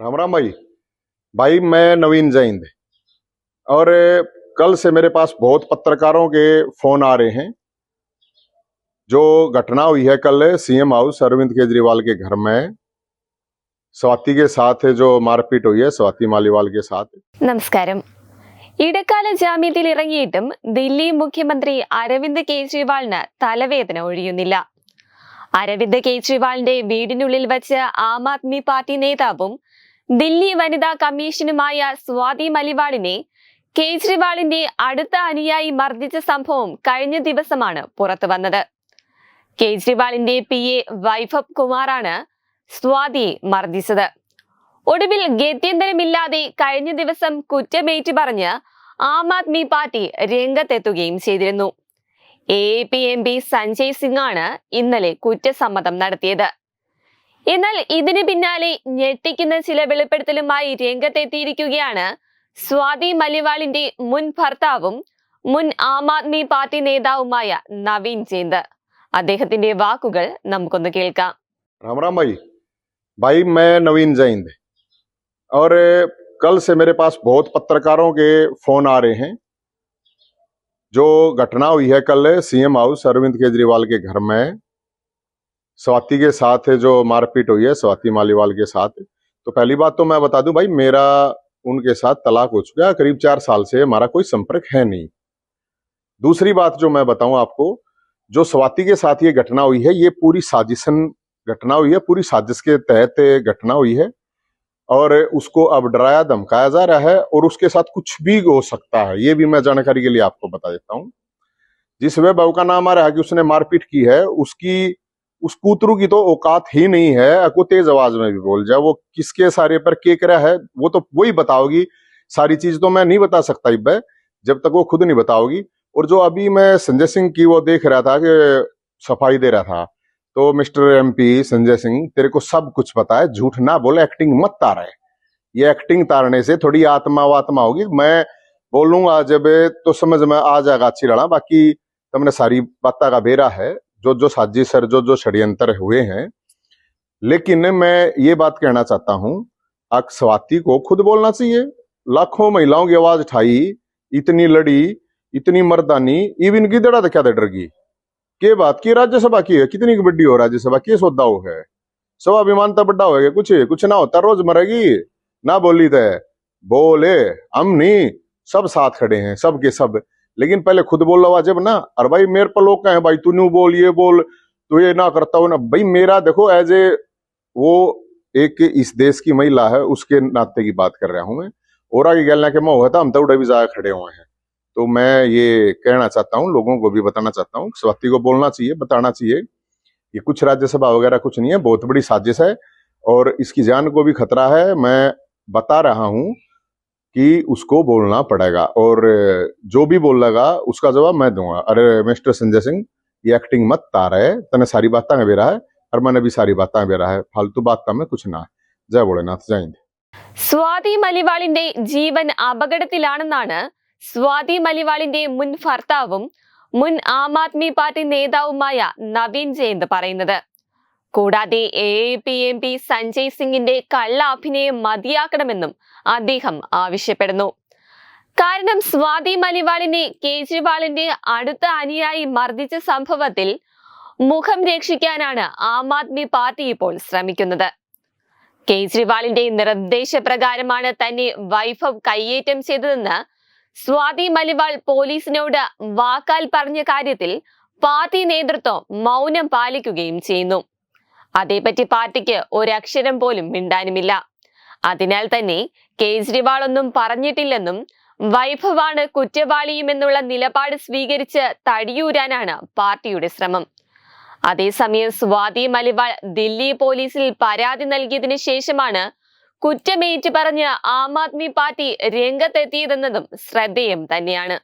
राम राम भाई भाई मैं नवीन जैन और कल से मेरे पास बहुत पत्रकारों के फोन आ रहे हैं जो घटना हुई है कल सीएम हाउस अरविंद केजरीवाल के घर में स्वाति के साथ जो मारपीट हुई है स्वाति मालीवाल के साथ നമസ്കാരം ഇടക്കാല ജാമ്യത്തിൽ ഇറങ്ങിയിട്ടും ദില്ലി മുഖ്യമന്ത്രി അരവിന്ദ് കെജ്രിവാളിന് തലവേദന ഒഴിയുന്നില്ല അരവിന്ദ് കെജ്രിവാളിന്റെ വീടിനുള്ളിൽ വച്ച് ആം ആദ്മി പാർട്ടി നേതാവും ദില്ലി വനിതാ കമ്മീഷനുമായ സ്വാതി മലിവാളിനെ കേജ്രിവാളിന്റെ അടുത്ത അനുയായി മർദ്ദിച്ച സംഭവം കഴിഞ്ഞ ദിവസമാണ് പുറത്തു വന്നത്. കേജ്രിവാളിന്റെ പി എ വൈഭവ് കുമാറാണ് സ്വാതിയെ മർദ്ദിച്ചത്. ഒടുവിൽ ഗത്യന്തരമില്ലാതെ കഴിഞ്ഞ ദിവസം കുറ്റമേറ്റു പറഞ്ഞ് ആം ആദ്മി പാർട്ടി രംഗത്തെത്തുകയും ചെയ്തിരുന്നു. A P M P Sanjay Singh ആണ് ഇന്നലെ കുറ്റസമ്മതം നടത്തിയത്. എന്നാൽ ഇതിന് പിന്നാലെ ഞെട്ടിക്കുന്ന ചില വെളിപ്പെടുത്തലുമായി രംഗത്തെത്തിയിരിക്കുകയാണ് സ്വാതി മലിവാളിന്റെ മുൻ ഭർത്താവും മുൻ ആം ആദ്മി പാർട്ടി നേതാവുമായ നവീൻ ജയന്ത് അദ്ദേഹത്തിന്റെ വാക്കുകൾ നമുക്കൊന്ന് കേൾക്കാം राम राम भाई भाई मैं नवीन जैन और कल से मेरे पास बहुत पत्रकारों के फोन आ रहे हैं जो घटना हुई है कल सीएम हाउस अरविंद केजरीवाल के घर में स्वाति के साथ है जो मारपीट हुई है, स्वाति मालीवाल के साथ। तो पहली बात तो मैं बता दूँ भाई, मेरा, उनके साथ तलाक हो चुका है, करीब चार साल से हमारा कोई संपर्क है नहीं। दूसरी बात जो मैं बताऊँ आपको, जो स्वाति के साथ ये घटना हुई है, ये पूरी साजिशन घटना हुई है, पूरी साजिश के तहत घटना हुई है, और उसको अब डराया, धमकाया जा रहा है, और उसके साथ कुछ भी हो सकता है, ये भी मैं जानकारी के लिए आपको बता देता हूँ। जिस वे बहू का नाम आ रहा है कि उसने मारपीट की है, उसकी उस कूतरू की तो औकात ही नहीं है को तेज आवाज़ में भी बोल जाए वो किसके सारे पर के करा है, वो तो वही बताओगी, सारी चीज़ तो मैं नहीं बता सकता इब जब तक वो खुद नहीं बताओगी। और जो अभी मैं संजय सिंह की वो देख रहा था कि सफ़ाई दे रहा था तो मिस्टर एमपी संजय सिंह, तेरे को सब कुछ पता है, झूठ ना बोले एक्टिंग मत तारे। ये एक्टिंग तारने से थोड़ी आत्मा वात्मा होगी। मैं बोलूँगा, जब तो समझ में आ जाएगा, अच्छी लड़ा, बाकी तुमने सारी बात का बेरा है। जो जो साजिश सर जो जो षड्यंत्र हुए हैं। लेकिन मैं ये बात कहना चाहता हूँ स्वाति को खुद बोलना चाहिए। लाखों महिलाओं की आवाज़ उठाई, इतनी लड़ी, इतनी मर्दानी इवन की दड़ा क्या डरगी के बात की? राज्यसभा की है। कितनी बड्डी हो? राज्यसभा की सौदा हो है। स्वाभिमान तो बड्डा होगा कुछ कुछ ना होता रोज मरेगी। ना बोली तो बोले, हम नहीं। सब साथ खड़े हैं। सब के सब लेकिन पहले खुद बोल रहा जब ना, अरे भाई, मेरे पर लोग कहे भाई, तू न्यू बोल, ये बोल, तू ये ना करता हो ना। भाई, मेरा देखो एज ए वो एक इस देश की महिला है, उसके नाते की बात कर रहा हूँ मैं। और आगे गलना के मैं हुआ था हम तो उड़े भी ज़्यादा खड़े हुए हैं। तो मैं ये कहना चाहता हूँ, लोगों को भी बताना चाहता हूँ, स्वाति को बोलना चाहिए, बताना चाहिए। ये कुछ राज्यसभा वगैरह कुछ नहीं है, बहुत बड़ी साजिश है। और इसकी जान को भी खतरा है, मैं बता रहा हूँ कि उसको बोलना पड़ेगा और जो भी बोलेगा उसका जवाब मैं दूंगा अरे मिस्टर संजय सिंह ये एक्टिंग मत तार है तने सारी बातें में बेरा है और मैंने भी सारी बातें बेरा है फालतू बात में कुछ ना है जय भोलेनाथ जय हिंद സ്വാതി മലിവാളിന്റെ ജീവൻ അപകടത്തിലാണെന്നാണ് സ്വാതി മലിവാളിന്റെ മുൻ ഭർത്താവും മുൻ ആം ആദ്മി പാർട്ടി നേതാവുമായ നവീൻ ജയന്ത് പറയുന്നത് കൂടാതെ A P M P Sanjay സിംഗിന്റെ കള്ളാഭിനയം മതിയാക്കണമെന്നും അദ്ദേഹം ആവശ്യപ്പെടുന്നു. കാരണം സ്വാതി മലിവാളിനെ കേജ്രിവാളിന്റെ അടുത്ത അനിയായി മർദ്ദിച്ച സംഭവത്തിൽ മുഖം രക്ഷിക്കാനാണ് ആം ആദ്മി പാർട്ടി ഇപ്പോൾ ശ്രമിക്കുന്നത്. കേജ്രിവാളിന്റെ നിർദ്ദേശപ്രകാരമാണ് തന്നെ വൈഭവ് കയ്യേറ്റം ചെയ്തതെന്ന് സ്വാതി മലിവാൾ പോലീസിനോട് വാക്കാൽ പറഞ്ഞ കാര്യത്തിൽ പാർട്ടി നേതൃത്വം മൗനം പാലിക്കുകയും ചെയ്യുന്നു. അതേപറ്റി പാർട്ടിക്ക് ഒരക്ഷരം പോലും മിണ്ടാനുമില്ല. അതിനാൽ തന്നെ കേജ്രിവാൾ ഒന്നും പറഞ്ഞിട്ടില്ലെന്നും വൈഭവാണ് കുറ്റവാളിയുമെന്നുള്ള നിലപാട് സ്വീകരിച്ച് തടിയൂരാനാണ് പാർട്ടിയുടെ ശ്രമം. അതേസമയം സ്വാതി മലിവാൾ ദില്ലി പോലീസിൽ പരാതി നൽകിയതിനു ശേഷമാണ് കുറ്റമേറ്റ് പറഞ്ഞ് ആം ആദ്മി പാർട്ടി രംഗത്തെത്തിയതെന്നതും ശ്രദ്ധേയം തന്നെയാണ്.